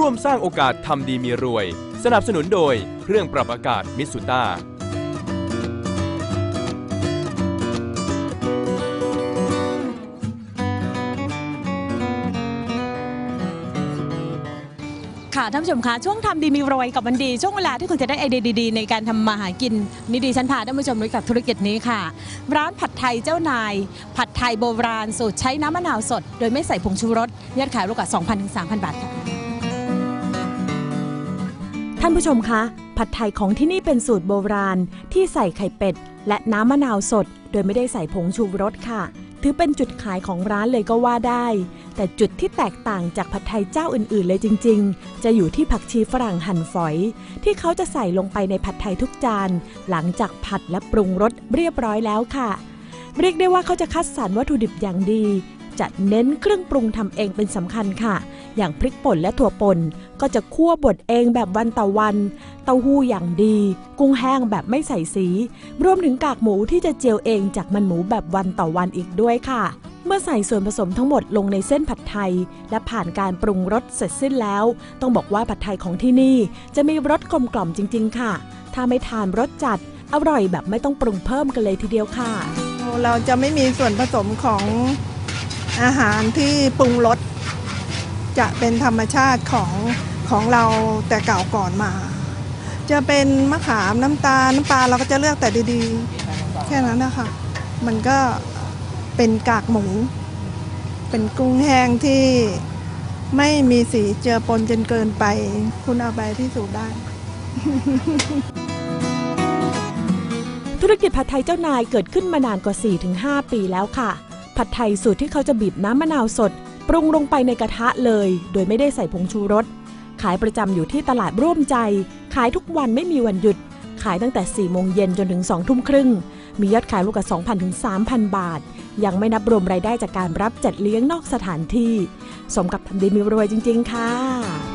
ร่วมสร้างโอกาสทำดีมีรวย สนับสนุนโดยเครื่องปรับอากาศมิสุต้าค่ะท่านผู้ชมคะช่วงทำดีมีรวยกับวันดี ช่วงเวลาที่คุณจะได้ไอเดียดีๆ ในการทำมาหากินนี่ดีฉันพาท่านผู้ชมรู้จักธุรกิจนี้ค่ะ ร้านผัดไทยเจ้านาย ผัดไทยโบราณสูตรใช้น้ำมะนาวสด โดยไม่ใส่ผงชูรสยอดขายลูกกว่า2,000ถึง3,000 บาทค่ะ ท่านผู้ชมคะ ผัดไทยของที่นี่เป็นสูตรโบราณ ที่ใส่ไข่เป็ด และน้ำมะนาวสด โดยไม่ได้ใส่ผงชูรสค่ะ ถือเป็นจุดขายของร้านเลยก็ว่าได้ แต่จุดที่แตกต่างจากผัดไทยเจ้าอื่น ๆ เลยจริง ๆ จะอยู่ที่ผักชีฝรั่งหั่นฝอย ที่เขาจะใส่ลงไปในผัดไทยทุกจาน หลังจากผัดและปรุงรสเรียบร้อยแล้วค่ะ เรียกได้ว่าเขาจะคัดสรรวัตถุดิบอย่างดีจะเน้นเครื่องปรุงทำเองเป็นสำคัญค่ะ อย่างพริกป่นและถั่วป่น ก็จะคั่วบดเองแบบวันต่อวัน เต้าหู้อย่างดี กุ้งแห้งแบบไม่ใส่สี รวมถึงกากหมูที่จะเจียวเองจากมันหมูแบบวันต่อวันอีกด้วยค่ะ เมื่อใส่ส่วนผสมทั้งหมดลงในเส้นผัดไทย และผ่านการปรุงรสเสร็จสิ้นแล้ว ต้องบอกว่าผัดไทยของที่นี่ จะมีรสกลมกล่อมจริง ๆ ค่ะ ถ้าไม่ทานรสจัด อร่อยแบบไม่ต้องปรุงเพิ่มกันเลยทีเดียวค่ะ เราจะไม่มีส่วนผสมของอาหารที่ปรุงรสจะเป็นธรรมชาติของ ของเราแต่เก่าก่อนมา จะเป็นมะขามน้ำตาลน้ำปลาเราก็จะเลือกแต่ดีๆ แค่นั้นนะคะ มันก็เป็นกากหมู เป็นกุ้งแห้งที่ไม่มีสีเจือปนจนเกินไป คุณเอาไปที่สูจน์ได้ ธุรกิจผัดไทยเจ้านายเกิดขึ้นมานานกว่า 4-5 ปีแล้วค่ะ ผัดไทยสูตรที่เขาจะบีบน้ำมะนาวสด ปรุงลงไปในกระทะเลย โดยไม่ได้ใส่ผงชูรส ขายประจำอยู่ที่ตลาดร่วมใจ ขายทุกวันไม่มีวันหยุด ขายตั้งแต่ 4 โมงเย็นจนถึง 2 ทุ่มครึ่ง มียอดขายลูกละ2,000 ถึง 3,000 บาท ยังไม่นับรวมรายได้จากการรับจัดเลี้ยงนอกสถานที่ สมกับทำดีมีรวยจริง ๆ ค่ะ